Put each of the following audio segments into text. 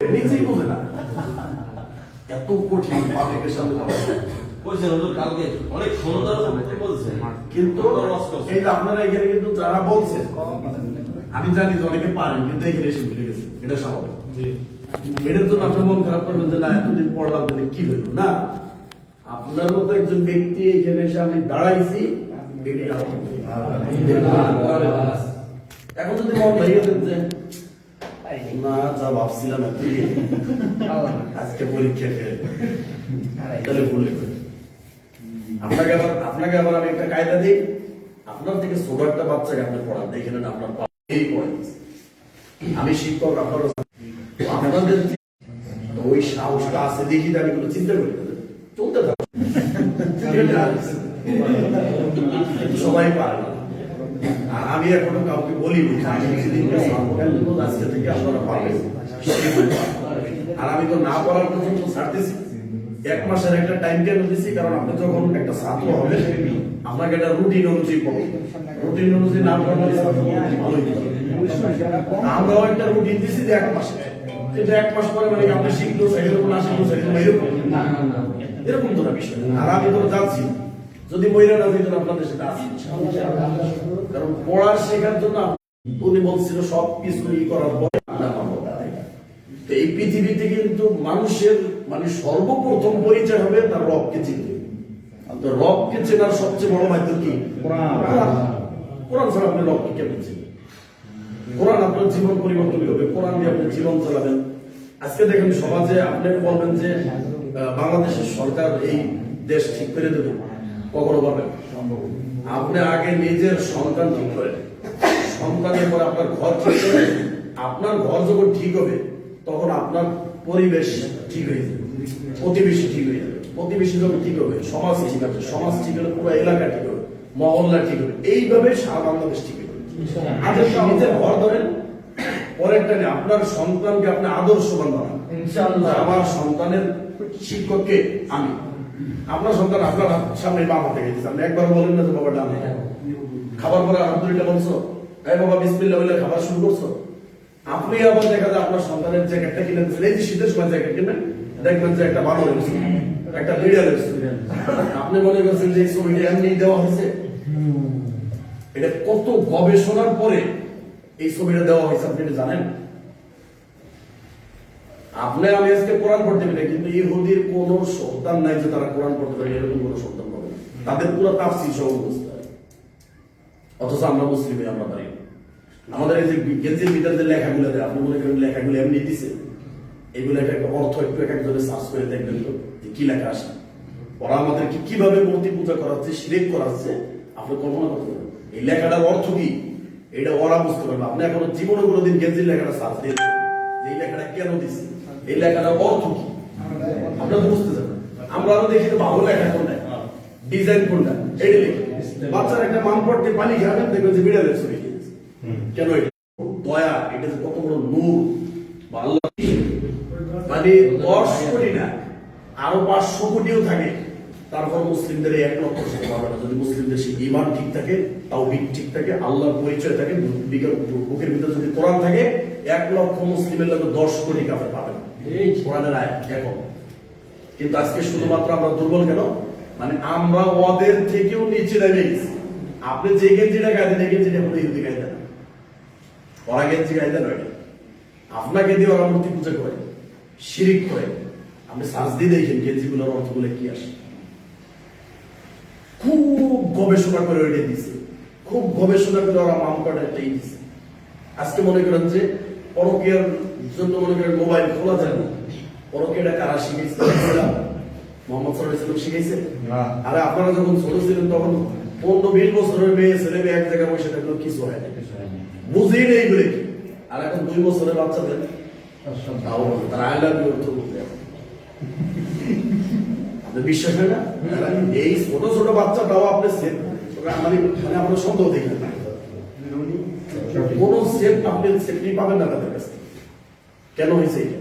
নিজেই বোঝে না। এত কঠিন পাবলিকের সামনে বলছেন হুজুর কালকে অনেক সুন্দর বলছে। কিন্তু এই যে আপনারা এখানে কিন্তু যারা বলছেন আমি জানি যে অনেকে পারেন কিন্তু এখানে এসে ভুলে গেছে। এটা স্বাভাবিক। এটার জন্য আপনি মন খারাপ করবেন যে না এতদিন পড়লাম তাহলে কি হইল? না। আপনার মতো একজন ব্যক্তি এখানে এসে আমি দাঁড়াইছি এখন যদি মন ভেঙে যে না যা ভাবছিলাম আজকে পরীক্ষা ফেল তাহলে ভুলে আপনাকে আবার আপনাকে আবার আমি একটা কায়দা দিই। আপনার থেকে ছোট একটা বাচ্চাকে আপনি পড়ান? দেখে নেন আপনার এই পড়েন আমি শিক্ষক আপনার আপনাদের ওই সাহসটা আছে দেখি আমি কোনো চিন্তা করি চলতে থাকো সবাই পারে না। আমি এখনও কাউকে বলি আমি কিছুদিন আজকে থেকে আপনারা পাবেন। আর আমি তো না পড়ার পর্যন্ত ছাড়তেছি। এক মাসের একটা টাইম টেবিল দিছি, কারণ আপনি যখন একটা ছাত্র হবে আপনাকে একটা রুটিন অনুযায়ী পড়ো রুটিন অনুযায়ী না পড়লে ভালোই আমরাও একটা রুটিন দিছি যে এক মাসে। কিন্তু এক মাস পরে মানে আপনি শিখলো সেরকম না শিখলো সেরকম এরকম এরকম? তো না বিষয় আর আমি তো যাচ্ছি যদি মহিলা না দিতেন আপনাদের সাথে আসি কারণ পড়ার শেখার জন্য উনি বলছিল সব কিছু ই করার পরে আমরা পাবো। তো এই পৃথিবীতে কিন্তু মানুষের মানে সর্বপ্রথম পরিচয় হবে তার রবকে চিনতে। তো রবকে চেনার সবচেয়ে বড় মাধ্যম কি? কোরআন। কোরআন। ছাড়া আপনি রবকে কেমন চিনবেন কোরআন আপনার জীবন পরিবর্তন হবে। কোরআন দিয়ে আপনি জীবন চালাবেন। আজকে দেখেন সমাজে আপনি বলবেন যে বাংলাদেশের সরকার এই দেশ ঠিক করে দেবে। কখনো পাবেন আপনি আগে নিজের সন্তান ঠিক করেন সন্তানের পর আপনার ঘর ঠিক করে আপনার ঘর যখন ঠিক হবে তখন আপনার পরিবেশ ঠিক হয়ে যাবে। প্রতিবেশী ঠিক হয়ে যাবে। প্রতিবেশী যখন ঠিক হবে সমাজ ঠিক হবে সমাজ ঠিক হলে পুরো এলাকা ঠিক হবে মহল্লা ঠিক হবে। এইভাবে সারা বাংলাদেশ ঠিক হবে আগে নিজের ঘর ধরেন। পরেরটা নিয়ে আপনার সন্তানকে আপনি আদর্শবান বানান। আমার সন্তানের শিক্ষককে আমি আপনার সন্তান আপনার সামনে থেকে দিচ্ছে আপনি একবার বলেন না যে বাবা ডান খাবার পরে আলহামদুলিল্লাহ বলছো এই বাবা বিসমিল্লাহ বলে খাবার শুরু করছ। আপনি আবার দেখা যায় আপনার সন্তানের জ্যাকেটটা কিনে দিচ্ছেন এই যে শীতের সময় জ্যাকেট কিনবেন দেখবেন যে একটা বানর হয়েছে একটা বিড়াল হয়েছে। আপনি মনে করছেন যে এই ছবিটা এমনি দেওয়া হয়েছে? এটা কত গবেষণার পরে এই ছবিটা দেওয়া হয়েছে আপনি জানেন? আপনি আমি আজকে কোরআন পড়তে পারি কিন্তু ইহুদির কোন সন্তান নাই যে তারা কোরআন পড়তে পারে এরকম কোন সন্তান পাবে না। তাদের পুরো তাফসির সহ অবস্থা। অথচ আমরা মুসলিমে আমরা পারি আমাদের এই যে গেঞ্জির ভিতরে যে লেখাগুলো দেয় আপনি মনে করেন লেখাগুলো এমনি দিছে? এগুলো একটা একটা অর্থ একটু এক একজনে সার্চ করে দেখবেন তো যে কি লেখা আসে ওরা আমাদেরকে কীভাবে মূর্তি পূজা করাচ্ছে শিরিক করাচ্ছে আপনি কল্পনা করতে পারেন। এই লেখাটার অর্থ কি? এটা ওরা বুঝতে পারবে। আপনি এখনও জীবনে কোনোদিন গেঞ্জির লেখাটা সার্চ দিয়ে এই লেখাটা কেন দিচ্ছে এই লেখাটার অর্থ কি? আপনারা বুঝতে যাবেন আমরা আরও দেখি ভালো লেখা কোনটা? ডিজাইন কোনটা? এটা লিখে। বাচ্চার একটা মান পড়তে পানি খাবেন দেখবেন যে বিড়ালের ছবি কেন এটা? দয়া, এটা যে কত বড় নূর। বা আল্লাহ মানে দশ কোটি না, আরও পাঁচশো কোটিও থাকে। তারপর মুসলিমদের এক লক্ষ না। যদি মুসলিমদের সেই ইমান ঠিক থাকে তাও ঠিক থাকে, আল্লাহর পরিচয় থাকে, বুকের ভিতরে যদি কোরআন থাকে, এক লক্ষ মুসলিমের লোক দশ কোটি কাফের পাবে কোরআনের কিন্তু আজকে শুধুমাত্র আমরা দুর্বল কেন? মানে আমরা ওদের থেকেও নিচে নেমে গেছি। আপনি যে গেঞ্জিটা গাইতেন, এই গেঞ্জিটা হলো ইহুদি গাইতেন। ওরা গেঞ্জি গাইতেন ওইটা। আপনাকে দিয়ে ওরা মূর্তি পূজা করে, শিরিক করে। আপনি সার্চ দিয়ে দেখেন গেঞ্জিগুলোর অর্থগুলো কি আসে। খুব গবেষণা করে ওইটা দিছে। খুব গবেষণা করে ওরা মামকাটা একটাই দিছে। আজকে মনে করেন যে পরকীয়ার জন্য মনে করেন মোবাইল খোলা যায় না। পরকীয়াটা কারা শিখেছে? মোহাম্মদ সাল্লাহ শিখেছে। আরে আপনারা যখন ছোট ছিলেন তখন পনেরো বিশ বছরের মেয়ে ছেলে মেয়ে এক জায়গায় বসে থাকল কিছু হয় না বুঝেই নেই। বলে আর এখন দুই বছরের বাচ্চাদের তারা আই লাভ ইউ অর্থ বলতে বিশ্বাস হয় না? এই ছোট ছোট বাচ্চাটাও আপনি সেফ মানে মানে আপনার সন্দেহ না। কোন সেফ আপনি সেফটি পাবেন না তাদের কাছ। কেন হয়েছে এটা?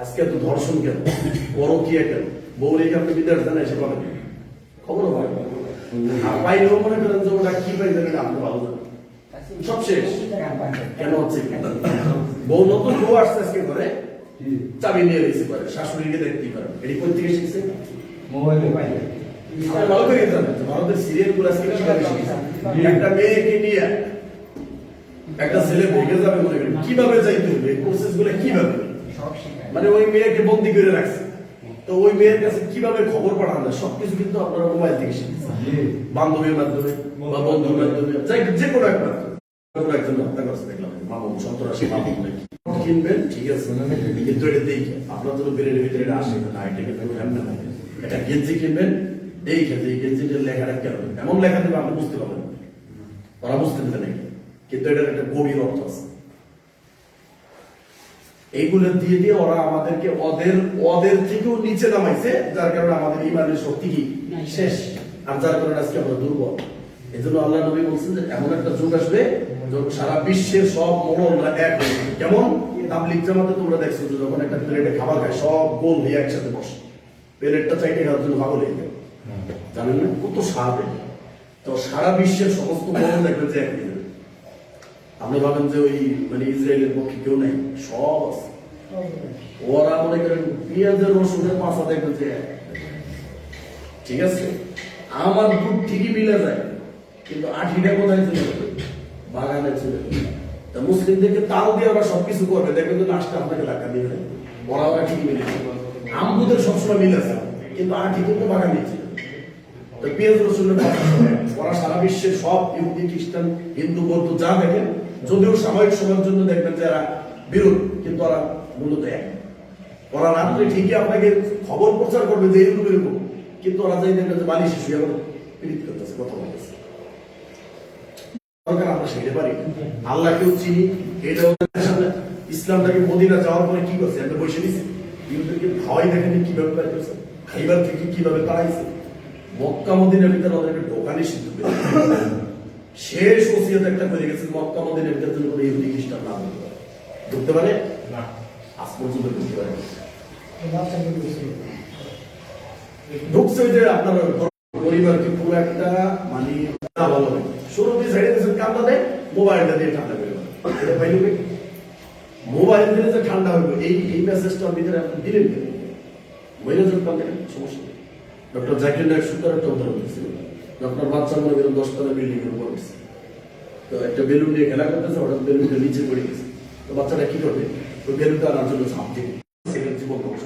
আজকে এত ধর্ষণ কেন? বড় কি কেন? বউ রেখে আপনি বিদেশ দেন এসে পাবেন। খবর হয়। আর পাইলেও মনে করেন যে ওটা কি এটা আপনি ভালো জানেন। সব শেষ। কেন হচ্ছে বউ নতুন বউ আসছে আজকে করে চাবি নিয়ে করে শাশুড়িকে দেখতেই পারে। এটি কোথা থেকে শিখছে মোবাইলে পাই আপনি ভালো করে জানেন ভারতের সিরিয়ালগুলো আজকে একটা মেয়েকে নিয়ে একটা ছেলে ভেগে যাবে মনে করেন কীভাবে যাইতে হবে প্রসেসগুলো কীভাবে? মানে ওই মেয়েকে বন্দি করে রাখছে। তো ওই মেয়ের কাছে কীভাবে খবর পাঠানো যায়? সবকিছু কিন্তু আপনারা মোবাইল থেকে শিখতেছেন বান্ধবীর মাধ্যমে বা বন্ধুর মাধ্যমে। যাই যে কোনো এক মাধ্যমে। একজন হত্যা করছে দেখলাম মামুন সন্ত্রাসী মামুন নাকি? কিনবেন ঠিক আছে। কিন্তু এটা দেখে আপনার বেরের ভিতরে এটা আসে। না এটা কিন্তু এমনি না এটা গেঞ্জি কিনবেন দেখে যে গেঞ্জিটার লেখাটা কেন এমন লেখা দেবে আপনি বুঝতে পারবেন ওরা বুঝতে দেবে নাকি? কিন্তু এটার একটা গভীর অর্থ আছে। এইগুলো দিয়ে দিয়ে ওরা আমাদেরকে ওদের ওদের থেকেও নিচে নামাইছে যার কারণে আমাদের ইমানের শক্তি কি? শেষ। আর যার কারণে আজকে আমরা দুর্বল। এই জন্য আল্লাহ নবী বলছেন যে এমন একটা যুগ আসবে যখন সারা বিশ্বের সব মরণরা এক হয়ে কেমন? তাবলিক জামাতে তোমরা দেখছ যে যখন একটা প্লেটে খাবার খায় সব গোল হয়ে একসাথে বসে। প্লেটটা চাইতে খাওয়ার জন্য পাগল হয়ে যাবে জানেন না? কত স্বাদ তো সারা বিশ্বের সমস্ত মরণ দেখবেন যে এক হয়ে আপনি ভাবেন যে ওই মানে ইসরায়েলের পক্ষে কেউ নাই? সব আছে। ওরা মনে করেন পেঁয়াজের রসুনের মাথা দেখবেন যে, ঠিক আছে? আমার দুধ ঠিকই মিলে যায়, কিন্তু আঠিটা কোথায় চলে যাবে? বাগানে চলে যাবে। তা মুসলিমদেরকে তাল দিয়ে ওরা সবকিছু করবে। দেখবেন তো লাস্টে আপনাকে ধাক্কা দিবে না। ওরা ওরা ঠিকই মিলে যাবে আমগুদের সবসময় মিলে আছে কিন্তু আঠি কিন্তু বাগান দিয়েছে পেঁয়াজ রসুনের কথা ওরা সারা বিশ্বের সব ইহুদি, খ্রিস্টান, হিন্দু, বৌদ্ধ যা দেখেন যদিও সময়ের জন্য দেখবেন যে এরা বিরোধ কিন্তু ওরা মূলত এক। ওরা রাত্রে ঠিকই আপনাকে খবর প্রচার করবে যে এরকম এরকম, কিন্তু ওরা যাই দেখবেন যে বালিশে শুয়ে আবার পীড়িত করতেছে, কথা বলতেছে। আমরা সেটা পারি। আল্লাহকেও চিনি, এটা ইসলামটাকে মদিনা যাওয়ার পরে কি করছে? আমরা বসে দিছি ইহুদেরকে খাওয়াই দেখেনি কীভাবে পার করছে খাইবার থেকে কীভাবে তাড়াইছে মক্কা, মদিনার ভিতরে ওদেরকে শেষ ওসিয়ত একটা করে গেছে মক্কা মদিনার ভিতরে যেন কোনো ইহুদি খ্রিস্টান না ঢুকতে পারে। ঢুকতে পারে? আজ পর্যন্ত ঢুকতে পারে ঢুকছে। যে আপনার পরিবারকে পুরো একটা মানে না ভালো শুরুতে ছেড়ে দিয়েছেন কান্দা দেয় মোবাইলটা দিয়ে ঠান্ডা করে এটা পাইল মোবাইল দিলে যে ঠান্ডা হইব। এই এই মেসেজটার ভিতরে আপনি দিলেন কেন মহিলা যখন কান্দে সমস্যা। নেই ডক্টর জাকির নায়ক সুন্দর একটা উদাহরণ দিয়েছিল ডক্টর বাচ্চা মনে করেন দশতলা বিল্ডিং এর উপর। তো একটা বেলুন নিয়ে খেলা করতেছে, হঠাৎ বেলুনটা নিচে পড়ে গেছে। তো বাচ্চাটা কি করবে? ওই বেলুনটা আনার জন্য ঝাঁপ দিবে সেখানে জীবন ধ্বংস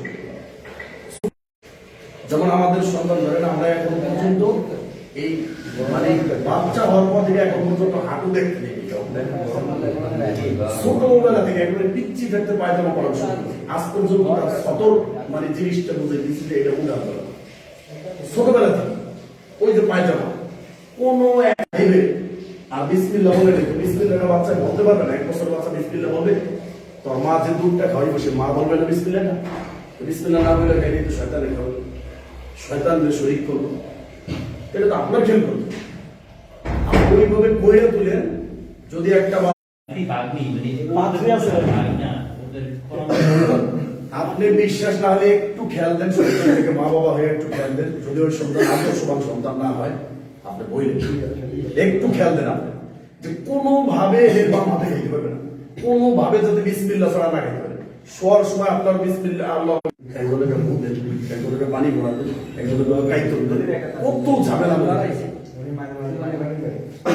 যেমন আমাদের সন্তান ধরেন আমরা এখন পর্যন্ত এই মানে বাচ্চা হওয়ার পর থেকে এখন পর্যন্ত হাঁটু দেখতে নেই ছোটবেলা থেকে একেবারে পিচ্ছি থাকতে পায়জামা পরা শুরু আজ পর্যন্ত তার সতর মানে জিনিসটা বুঝে দিচ্ছি যে এটা করা ছোটবেলা থেকে ওই যে পায়জামা। কোনো এক ভাইবে আর বিসমিল্লা বলে দেখো বিসমিল্লাটা বাচ্চা বলতে পারবে না এক বছর বাচ্চা বিসমিল্লা বলবে। তোর মা যে দুধটা খাওয়াই বসে মা বলবে না বিসমিল্লা না। বিসমিল্লা না বলে খাইলে তো শয়তানে খাবে শয়তানদের শরীর করব এটা তো আপনার খেয়াল আপনি ওইভাবে কইরা তুলেন যদি একটা বা- আপনি বিশ্বাস না হলে একটু খেয়াল দেন থেকে মা বাবা হয়ে একটু খেয়াল দেন। যদি ওই সন্তান আদর্শবান সন্তান না হয়, আপনি বইলেন একটু খেয়াল দেন আপনি। যে কোনো ভাবে এর বাম হাতে খেতে পারবে না। কোনো ভাবে যদি বিসমিল্লাহ ছাড়া না খেতে পারে। শোয়ার সময় আপনার বিসমিল্লাহ, আল্লাহ একজনের মুখ দেন একজনের পানি একজনের গাইতে দেন। কত ঝামেলা আপনারা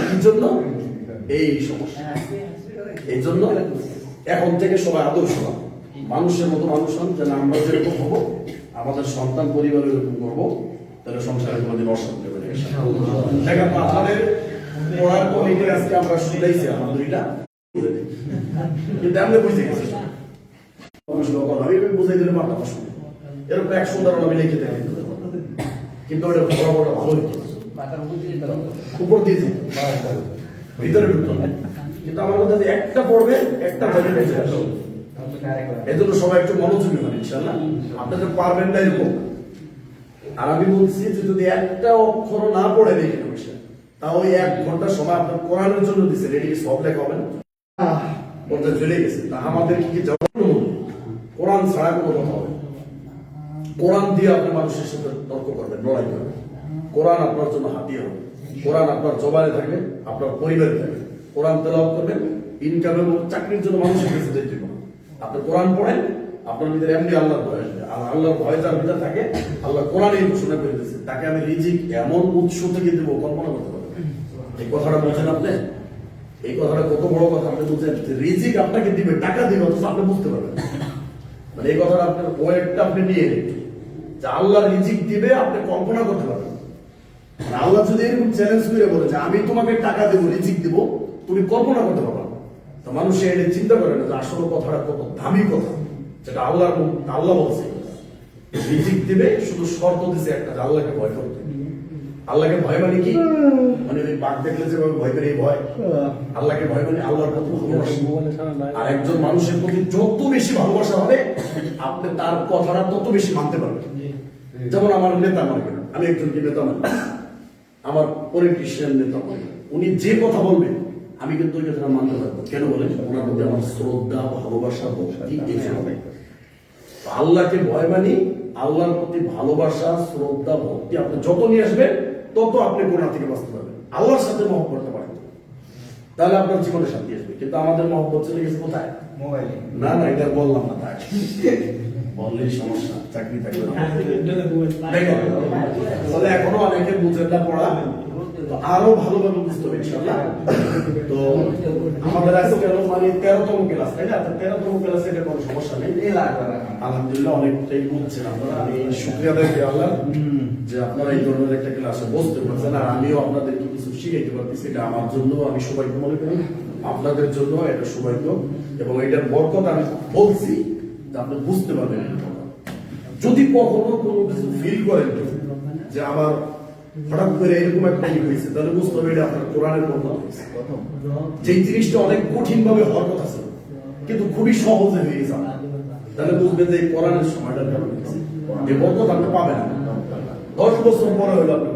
কি জন্য? এই সমস্যা। এই জন্য এখন থেকে সবাই আদর্শ হন। মানুষের মতো মানুষ হন, যেন আমরা যেরকম হব, আমাদের সন্তান পরিবার এরকম করব, তাহলে সংসারে কোনোদিন অশান্তি হবে দেখেন আপনাদের পড়ার কমিটি আজকে আমরা শুনেছি আলহামদুলিল্লাহ। কিন্তু আমি বুঝে গেছি। আমি বুঝাই মাথা হবে। এরকম এক সুন্দর আমি লিখে দেয় কিন্তু ওটা বড় বড় ভালো উপর দিয়ে ভিতরে ঢুকতো কিন্তু আমার মধ্যে একটা পড়বে, একটা বেঁচে আসবে এই জন্য সবাই একটু মনোযোগী হন ইনশাল্লাহ আপনাদের পারবেন না এরকম আর আমি বলছি যে যদি একটা অক্ষর না পড়ে দেখে বসে তাও ওই এক ঘণ্টা সময় আপনার কোরআনের জন্য দিচ্ছে এটি কি সব লেখা হবে না। পর্যায়ে চলে গেছে। তা আমাদের কি জবাব কোরআন ছাড়া কোনো কথা হবে। কোরআন দিয়ে আপনি মানুষের সাথে তর্ক করবেন, লড়াই করবেন। কোরআন আপনার জন্য হাতিয়ার হবে। কোরআন আপনার জবানে থাকবে, আপনার পরিবারে থাকবে। কোরআন তেলাওয়াত করবেন ইনকাম এবং চাকরির জন্য মানুষের কাছে না। আপনি কোরআন পড়েন, আপনার ভিতরে এমনি আল্লাহর ভয় আসবে। আর আল্লাহর ভয় যার ভিতরে থাকে, আল্লাহ কোরআনই ঘোষণা করে দিয়েছে। তাকে আমি রিজিক এমন উৎস থেকে দেবো, কল্পনা করতে পারবেন। এই কথাটা বলছেন আপনি? এই কথাটা কত বড় কথা আপনি বুঝছেন যে রিজিক আপনাকে দিবে, টাকা দিবে, অথচ আপনি বুঝতে পারবেন মানে এই কথাটা আপনার ওয়েটটা আপনি নিয়ে যে আল্লাহ রিজিক দিবে, আপনি কল্পনা করতে পারবেন। আর আল্লাহ যদি এরকম চ্যালেঞ্জ করে বলে যে, আমি তোমাকে টাকা দেবো, রিজিক দেবো, তুমি কল্পনা করতে পারবে তো মানুষ এটা চিন্তা করে না যে আসলে কথাটা কত দামি কথা, যেটা আল্লাহর মুখ- আল্লাহ বলছে। রিজিক দিবে, শুধু শর্ত দিছে একটা যে আল্লাহকে ভয় করতে। আল্লাহকে ভয় মানে কি? মানে ওই বাঘ দেখলে যেভাবে ভয় করে ভয়। আল্লাহকে ভয় মানে আল্লাহর প্রতি ভালোবাসা। আর একজন মানুষের প্রতি যত বেশি ভালোবাসা হবে, আপনি তার কথাটা তত বেশি মানতে পারবেন। যেমন আমার নেতা মনে করেন, আমি একজনকে নেতা মানি আমার পলিটিশিয়ান নেতা মনে উনি যে কথা বলবেন আমি কিন্তু ওই কথাটা মানতে পারব। কেন বলেন? ওনার প্রতি আমার শ্রদ্ধা ভালোবাসা ভক্তি আল্লাহকে ভয় মানি আল্লাহর প্রতি ভালোবাসা শ্রদ্ধা ভক্তি আপনি যত নিয়ে আসবেন তত আপনি গোনা থেকে বাঁচতে পারবেন। আল্লাহর সাথে মহব্বত করতে পারেন। তাহলে আপনার জীবনে শান্তি আসবে। কিন্তু আমাদের মহব্বত চলে গেছে কোথায়? মোবাইলে। না না এটা বললাম না তাই। বললেই সমস্যা চাকরি থাকবে তাহলে এখনও অনেকে বুঝেন না পড়া। তো আরও ভালোভাবে বুঝতে হবে ইনশাআল্লাহ। তো আমাদের আজকে হলো মানে তেরোতম ক্লাস তাই না? তেরোতম ক্লাসে এটা কোনো সমস্যা নেই। আলহামদুলিল্লাহ অনেকটাই বুঝছেন আপনারা। আমি শুক্রিয়া দেয় আল্লাহ যে আপনারা এই ধরনের একটা ক্লাসে বসতে পারছেন। আর আমিও আপনাদেরকে কিছু শিখাইতে পারতেছি। এটা আমার জন্য, আমি সবাইকে মনে করি, আপনাদের জন্য এটা সৌভাগ্য। এবং এটার বরকত আমি বলছি যে আপনি বুঝতে পারবেন যদি কখনো কোনো কিছু ফিল করেন যে আমার হঠাৎ করে এরকম একটা ই হয়েছে তাহলে বুঝতে হবে এটা আপনার কোরআনের হয়েছে। যে জিনিসটা অনেক কঠিন ভাবে হওয়ার কথা ছিল কিন্তু খুবই সহজে হয়ে গেছে। তাহলে বুঝবেন যে এই কোরআনের সময়টা কেমন হয়েছে। এই বরকত আপনি পাবেন না। দশ বছর পরে আপনি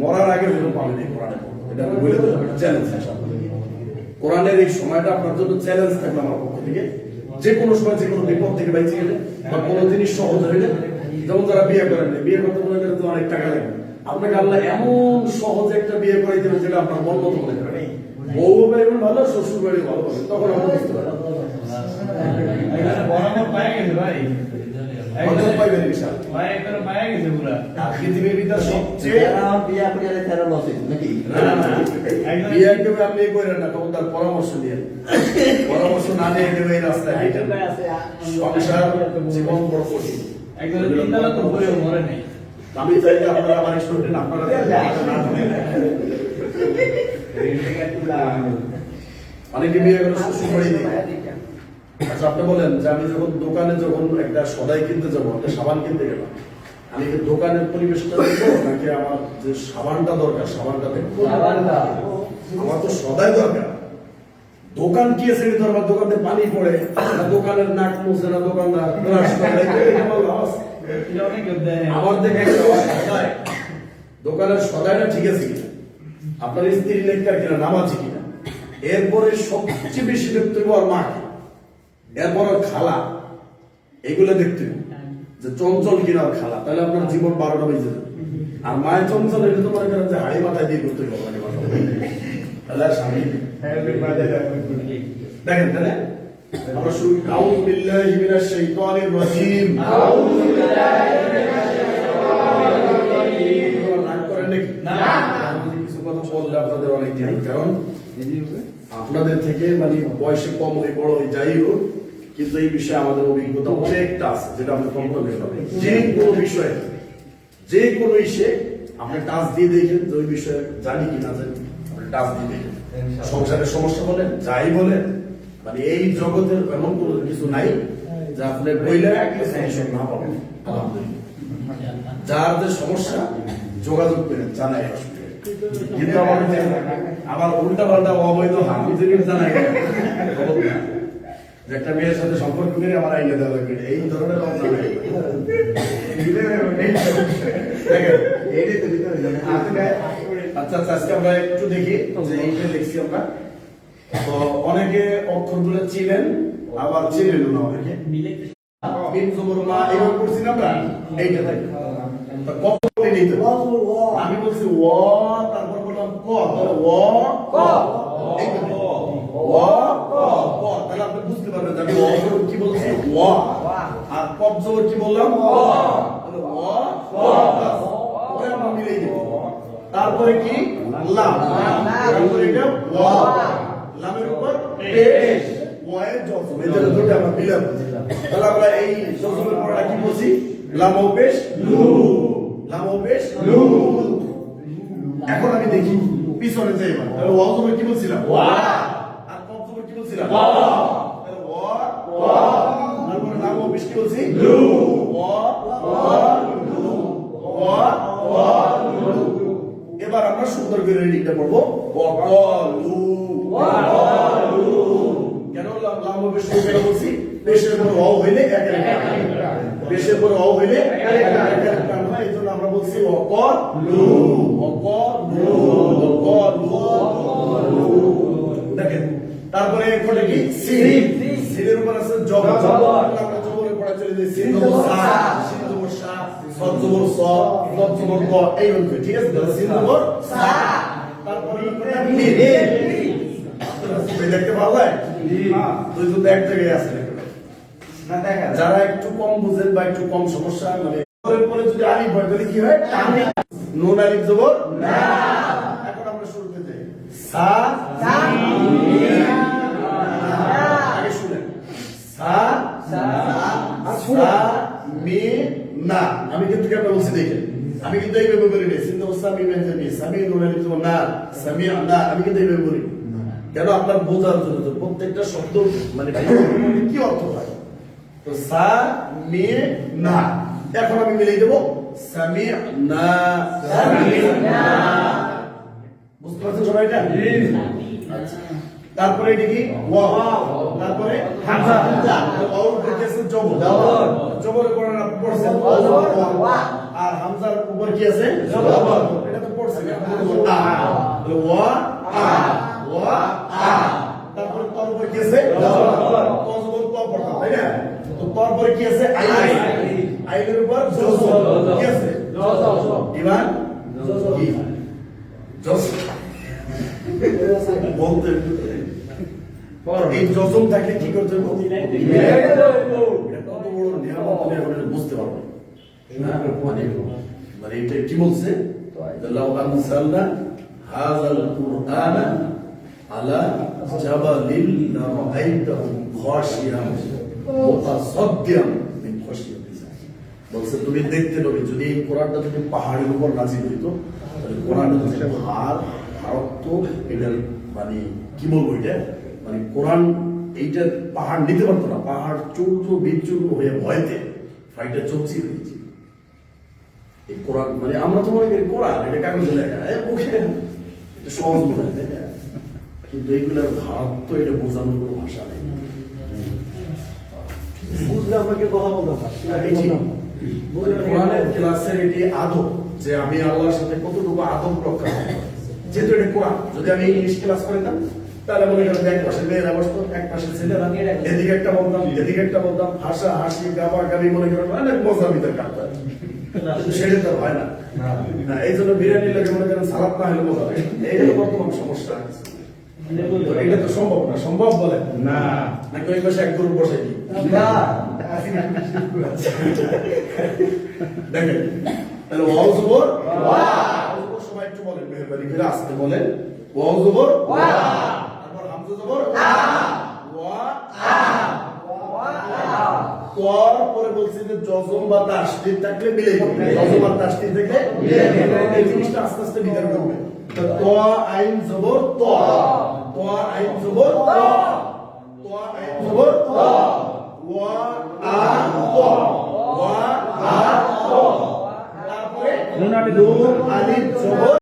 মরার আগে পাবেন এই কোরআনের এটা আমি বলে দেবো চ্যালেঞ্জ কোরআনের এই সময়টা আপনার জন্য চ্যালেঞ্জ থাকবে আমার পক্ষ থেকে। যে কোনো সময় যে কোনো বিপদ থেকে বাইচে গেলে বা কোনো জিনিস সহজ হইলে যেমন যারা বিয়ে করেন বিয়ে করতে মনে করেন অনেক টাকা লাগে আপনাকে আল্লাহ এমন সহজে একটা বিয়ে করে দেবে যেটা আপনার মন মতো মনে করে বউ বাড়ি ভালো শ্বশুর বাড়ি ভালো তখন বুঝতে পুরা করেন না তখন তার পরামর্শ দিয়ে। পরামর্শ না দিয়ে এই রাস্তায়। সংসার জীবন বড় কঠিন। একবার তিনতলা তো ঘুরে মরে নেই। আমি চাই যে আপনারা আমার স্টুডেন্ট আপনারা অনেকে বিয়ে করে শ্বশুর বাড়ি আচ্ছা আপনি বলেন যে আমি যখন দোকানে যখন একটা সদাই কিনতে যাব একটা সাবান কিনতে গেলাম আমি কি দোকানের পরিবেশটা দেখব নাকি আমার যে সাবানটা দরকার সাবানটা দেখব আমার তো সদাই দরকার দোকান কি আছে আমার দোকানে পানি পড়ে দোকানের নাক মুছে না দোকানদার আমার দেখে দোকানের সদাইটা ঠিক আছে কিনা? আপনার স্ত্রী লেখার কিনা নামাজি কিনা? এরপরে সবচেয়ে বেশি দেখতে হবে ওর মা এরপর খালা। এগুলো দেখতে হবে যে চঞ্চল কিনা ওর খালা। তাহলে আপনার জীবন বারোটা বেজে যাবে। আর মায়ের চঞ্চল এটা তো মনে করেন যে হাড়ি মাথায় দিয়ে করতে হবে তাহলে স্বামী দেখেন তাহলে? আমরা? আমি যদি কিছু কথা বললে আপনাদের থেকে মানে বয়সে কম হয়ে বড় হয়ে যাই হোক কিন্তু এই বিষয়ে আমাদের অভিজ্ঞতা অনেকটা আছে যেটা আপনি কম করতে পারবেন যে কোনো বিষয়ে যে কোনো ইসে আপনি টাচ দিয়ে দেখেন যে ওই বিষয়ে জানি কি না জানি আপনি টাচ দিয়ে দেখেন। সংসারের সমস্যা বলেন যাই বলেন মানে এই জগতের এমন কোনো কিছু নাই যা আপনি বইলে একটা সলিউশন না পাবেন আলহামদুলিল্লাহ। যার যে সমস্যা যোগাযোগ করেন জানাই কিন্তু আমার আমার উল্টা পাল্টা অবৈধ হামি থেকে জানাই। যে একটা মেয়ের সাথে সম্পর্ক করে আমার আইনে দেওয়া লাগবে। এই ধরনের আচ্ছা আচ্ছা আজকে আমরা একটু দেখি যে এইটা লিখছি আমরা তো অনেকে অক্ষরগুলো চিনেন, আবার চিনেন না অনেকে? আমি বলছি ও, তারপর বললাম ক। তাহলে আপনি বুঝতে পারবেন আমি ও কি বলছি? ও। আর কব জবর কি বললাম? তারপরে কি? তারপরে এটা লামের উপর পেশ। ওয়ায়ে জজম এই দুটো আমরা মিলাম তাহলে আমরা এই জজমের পরটা কি বলছি? লাম ও পেশ লু। লাম ও পেশ লু। এখন আমি দেখি পিছনে যাই এবার। তাহলে ওয়া কি বলছিলাম? ওয়া। আর কি বলছিলাম? ওয়া। তাহলে ওয়া ওয়া। তারপরে লাম ও পেশ কি বলছি? লু। ওয়া ওয়া লু। ওয়া ওয়া লু। এবার আমরা সুন্দর করে রিডিংটা পড়ব। ওয়াকালু ওয়াকালু কেন লাম ও পেশ কেন বলছি পেশের পর ওয়াও হইলে এক পেশের পর হইলে এই জন্য আমরা বলছি ওয়াকালু ওয়াকালু দেখেন তারপরে এখানে কি সিন সিনের উপর আছে জবর জবর। আমরা জবরের পড়া চলে যাই সিন সা জবর সা ক এই হচ্ছে ঠিক আছে সা তারপরে তুমি দেখতে পারলে তুই তো এক জায়গায় আছে না যারা একটু কম বুঝেন বা একটু কম সমস্যা মানে পরে যদি আলিফ হয় তাহলে কি হয় টানি নুন আলিফ জবর এখন আমরা শুরুতে যাই সা সা আগে শুনেন সা সা সা মি না আমি কিন্তু কেন বলছি দেখেন আমি কিন্তু এইভাবে বলি না সিন্ধু সামি মেহেন্দ্র মি সামি নুন আলিফ জবর না সামি না আমি কিন্তু এইভাবে বলি কেন আপনার বোঝার জন্য তো প্রত্যেকটা শব্দ মানে কি অর্থ হয়? তো সা মি না। এখন আমি মিলিয়ে দেবো। সামি না। বুঝতে পারছেন সবাই এটা আচ্ছা। তারপরে এটি কি? তারপরে হামজা। হামজা। ওর জবর। জবর। জবরের পড়ছেন আর হামজার উপর কি আছে? জবর। এটা তো পড়ছেন ওয়া আ। তারপরে তোর কি আছে জবর তো তো তাই না তো তারপরে কি আছে আই আইনের উপর জবর কি আছে ইমান কি জস বলতে এই জজম থাকলে কি করতে হবে কত বড় নিয়ামত তুমি এখন বুঝতে পারবে? মানে মানে এটা কি বলছে লাউ আনসালনা হাযাল কুরআনা বলছে, তুমি দেখতে যদি এই কোরআনটা যদি পাহাড়ের উপর তাহলে কোরআনের যে ভার, ভারত্ব, এটার মানে কি বলব এটা? মানে কোরআন এইটা পাহাড় নিতে পারতো না, পাহাড় চূর্ণ, বিচূর্ণ হয়ে ভয়তে ফাইটার চলছি হয়েছে এই কোরআন মানে আমরা তো মনে করি কোরআন, এটা কাগজে লেখা, এ এটা সহজ মনে হয়? কিন্তু এইগুলোর ভাব তো এটা বোঝানোর কোনো ভাষা নেই। বুঝলে আমাকে কথা বলতে এই ঠিক। মানে কোরআনের ক্লাসের এটি আদব যে আমি আল্লাহর সাথে কতটুকু আদব রক্ষা করব। যেহেতু এটা কোরআন যদি আমি ইংলিশ ক্লাস করতাম তাহলে মনে করেন এক পাশে মেয়েরা বসতো এক পাশে ছেলেরা এদিকে একটা বলতাম এদিকে একটা বলতাম হাসা হাসি গাবা গাবি মনে করেন অনেক মজার ভিতরে কাটতাম সেটা তো হয় না। এই জন্য বিরিয়ানি লাগে মনে করেন সালাদ না হলে মজা এই হলো বর্তমান সমস্যা। এটা তো সম্ভব না সম্ভব বলে। না। নাকি ওই পাশে এক গরু বসে কি দেখেন তাহলে ওয়াও জবর সবাই একটু বলেন মেহেরবানি করে আসতে বলেন। ওয়াও জবর তারপর হামজা জবর ওয়া পরে বলছি যে জজম বা তাসদিদ থাকলে মিলে জজম আর তাসদিদ থাকলে এই জিনিসটা আস্তে আস্তে বিচার করবে। ত আইন জবর ত। ত আইন জবর ত ত আইন জবর ওয়া আ ত ওয়া আ তারপরে নুন আলিফ জবর